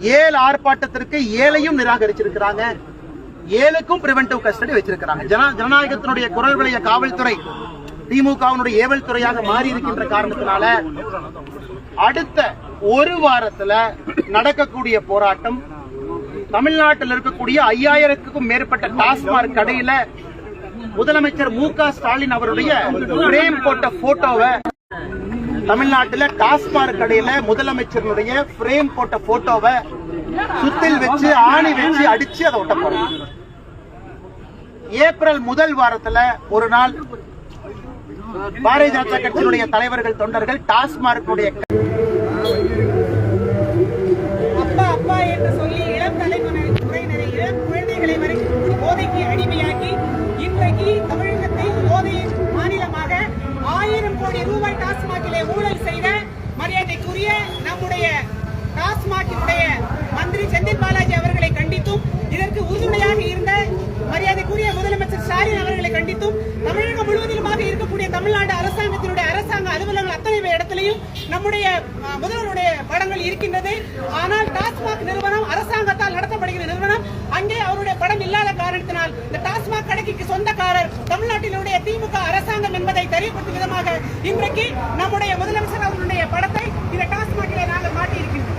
ஏழு ஆர்ப்பாட்டத்திற்கு ஏழையும் நிராகரிச்சிருக்கிறாங்க. ஏழுக்கும் பிரிவென்டிவ் கஸ்டடி வச்சிருக்கிறாங்க. ஜன- ஜனநாயகத்தினுடைய குரல் விளைய காவல்துறை திமுகவினுடைய ஏவல் துறையாக மாறி இருக்கின்ற காரணத்தினால அடுத்த ஒரு வாரத்துல நடக்கக்கூடிய போராட்டம் தமிழ்நாட்டில் இருக்கக்கூடிய ஐயாயிரத்துக்கும் மேற்பட்ட டாஸ்மாக் கடையில முதலமைச்சர் மு க ஸ்டாலின் அவருடைய பிரேம் போட்ட போட்டோவை தமிழ்நாட்டுல டாஸ்மாக் கடையில முதலமைச்சருடைய பிரேம் போட்ட போட்டோவை சுத்தில் வச்சு ஆணி வச்சு அடிச்சு அதை ஒட்ட போறோம் ஏப்ரல் முதல் வாரத்துல ஒரு நாள் பாரதிய ஜனதா கட்சியினுடைய தலைவர்கள் தொண்டர்கள் டாஸ்மார்க்குடைய டாஸ்மாகிலே ஊழல் செய்த மரியாதைக்குரிய நம்முடைய டாஸ்மாகினுடைய மந்திரி செந்தில் பாலாஜி அவர்களை கண்டித்தும் இதற்கு உறுதுணையாக இருந்த மரியாதைக்குரிய முதலமைச்சர் ஸ்டாலின் அவர்களை கண்டித்தும் தமிழகம் முழுவதிலுமாக இருக்கக்கூடிய தமிழ்நாடு அரசாங்கத்தினுடைய அரசாங்க அலுவலகங்கள் அத்தனை இடத்திலையும் நம்முடைய முதல்வருடைய படங்கள் இருக்கின்றது. ஆனால் டாஸ்மாக் நிறுவனம் அரசாங்கத்தால் நடத்தப்படுகிற நிறுவனம் அங்கே அவருடைய படம் இல்லாத காரணத்தினால் இந்த டாஸ்மாக் கடைக்கு சொந்தக்காரர் தமிழ் தெரியப்படுத்தும் விதமாக இன்றைக்கு நம்முடைய முதலமைச்சர் அவருடைய படத்தை இந்த டாஸ்மாகில் நாங்கள் மாட்டி இருக்கிறோம்